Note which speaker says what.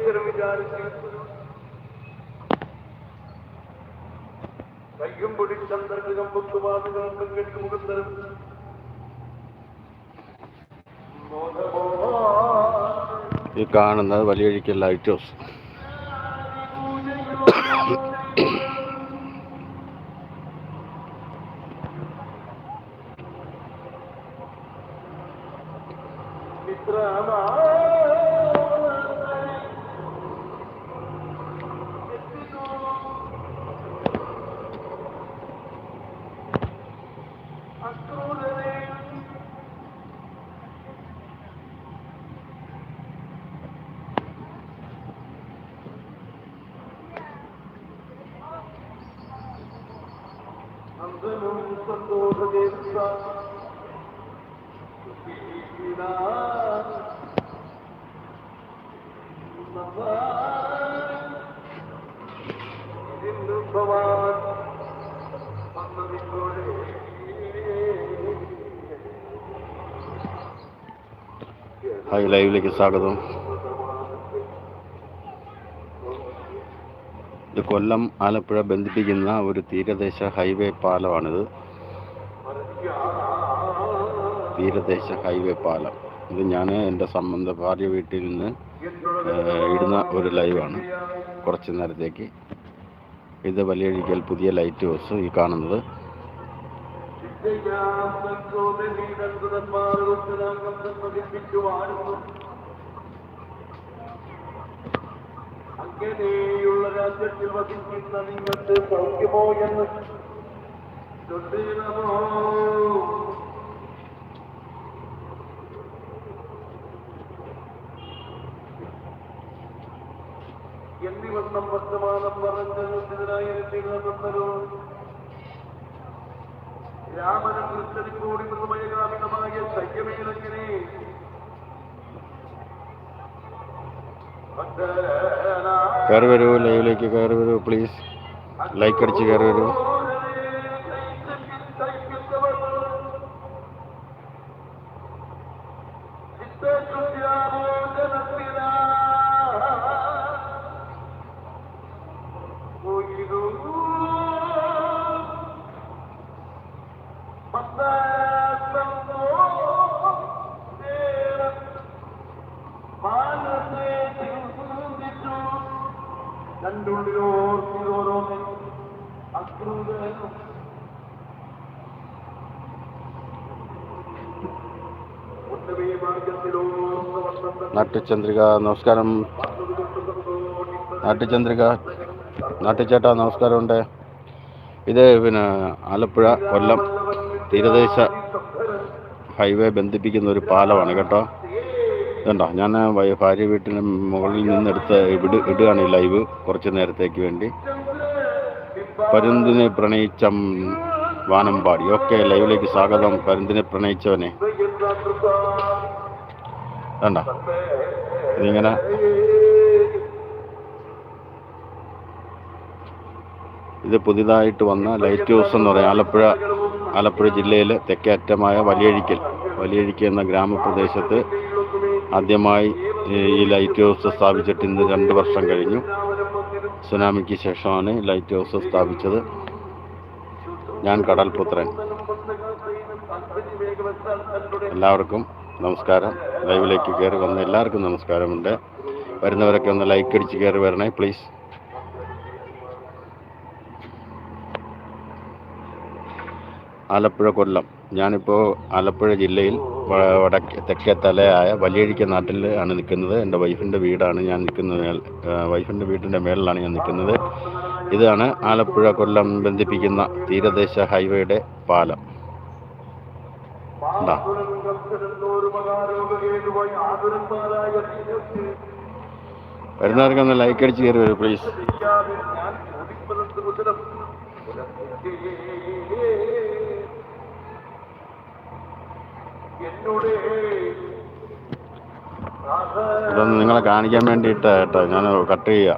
Speaker 1: വിതരം വിചാരിച്ച് കയ്യും പിടിച്ചന്തരം പൊക്കുവാതുകളും കെട്ടി മുഖത്തരം
Speaker 2: ഈ കാണുന്നത് വലിയഴിക്കൽ ലൈറ്റ് ഹൗസ്
Speaker 1: അന്തനും സന്തോഷദേശ ഭവാൻ
Speaker 2: ഹായ് ലൈവിലേക്ക് സ്വാഗതം ഇത് കൊല്ലം ആലപ്പുഴ ബന്ധിപ്പിക്കുന്ന ഒരു തീരദേശ ഹൈവേ പാലമാണിത്. തീരദേശ ഹൈവേ പാലം. ഇത് ഞാൻ എന്റെ സംബന്ധ ഭാര്യ വീട്ടിൽ നിന്ന് ഇടുന്ന ഒരു ലൈവാണ്. കുറച്ച് നേരത്തേക്ക്. ഇത് വലിയഴിക്കൽ പുതിയ ലൈറ്റ് ഹൗസ് ഈ കാണുന്നത്.
Speaker 1: അങ്ങനെയുള്ള രാജ്യത്തിൽ വസിക്കുന്ന നിങ്ങൾക്ക് സൗഖ്യമോ എന്ന്? ചൊല്ലിടമോ എന്നിവണ്ണം വർത്തമാനം പറഞ്ഞതിനായി നിങ്ങളോ രാമനും കൃഷ്ണനിക്കോടി കൂടി നിർമ്മയകാമിതമായ സൈന്യമേലങ്ങനെ
Speaker 2: കയറി വരൂ ലൈവിലേക്ക് കയറി വരൂ പ്ലീസ് ലൈക്ക് അടിച്ച് കയറി വരൂ. നാട്ടുചന്ദ്രിക നമസ്കാരം. നാട്ടുചന്ദ്രിക നാട്ടുചേട്ടാ നമസ്കാരമുണ്ട്. ഇത് പിന്നെ ആലപ്പുഴ കൊല്ലം തീരദേശ ഹൈവേ ബന്ധിപ്പിക്കുന്ന ഒരു പാലമാണ് കേട്ടോ. ഇതുണ്ടോ? ഞാൻ ഭാര്യ വീട്ടിന് മുകളിൽ നിന്നെടുത്ത് ഇവിടെ ഇടുകയാണ് ലൈവ് കുറച്ച് നേരത്തേക്ക് വേണ്ടി. പരുന്തിനെ പ്രണയിച്ച വാനമ്പാടി ഓക്കെ ലൈവിലേക്ക് സ്വാഗതം. പരുന്തിനെ പ്രണയിച്ചവനെ. വേണ്ട ഇതിങ്ങനെ. ഇത് പുതിയതായിട്ട് വന്ന ലൈറ്റ് ഹൗസ് എന്ന് പറയാം. ആലപ്പുഴ ആലപ്പുഴ ജില്ലയിലെ തെക്കേറ്റമായ വലിയഴിക്കൽ. വലിയഴിക്കൽ എന്ന ഗ്രാമപ്രദേശത്ത് ആദ്യമായി ഈ ലൈറ്റ് ഹൗസ് സ്ഥാപിച്ചിട്ട് ഇന്ന് രണ്ട് വർഷം കഴിഞ്ഞു. സുനാമിക്ക് ശേഷമാണ് ലൈറ്റ് ഹൗസ് സ്ഥാപിച്ചത്. ഞാൻ കടൽപുത്രൻ. എല്ലാവർക്കും നമസ്കാരം. ലൈവിലേക്ക് കയറി വന്ന എല്ലാവർക്കും നമസ്കാരമുണ്ട്. വരുന്നവരൊക്കെ ഒന്ന് ലൈക്ക് അടിച്ച് കയറി വരണേ പ്ലീസ് ആലപ്പുഴ കൊല്ലം. ഞാനിപ്പോൾ ആലപ്പുഴ ജില്ലയിൽ വടക്ക് തെക്കേ തലയായ വലിയഴിക്ക നാട്ടിൽ ആണ് നിൽക്കുന്നത്. എന്റെ വൈഫിന്റെ വീടാണ് ഞാൻ നിൽക്കുന്നത്. വൈഫിന്റെ വീടിന്റെ മേളിലാണ് ഞാൻ നിൽക്കുന്നത്. ഇതാണ് ആലപ്പുഴ കൊല്ലം ബന്ധിപ്പിക്കുന്ന തീരദേശ ഹൈവേയുടെ പാലം. ഉണ്ടാ വരുന്നവർക്ക് ഒന്ന് ലൈക്ക് അടിച്ച് കയറി വരും പ്ലീസ് ഇതൊന്ന് നിങ്ങളെ കാണിക്കാൻ വേണ്ടിയിട്ട് കേട്ടോ. ഞാൻ കട്ട് ചെയ്യുക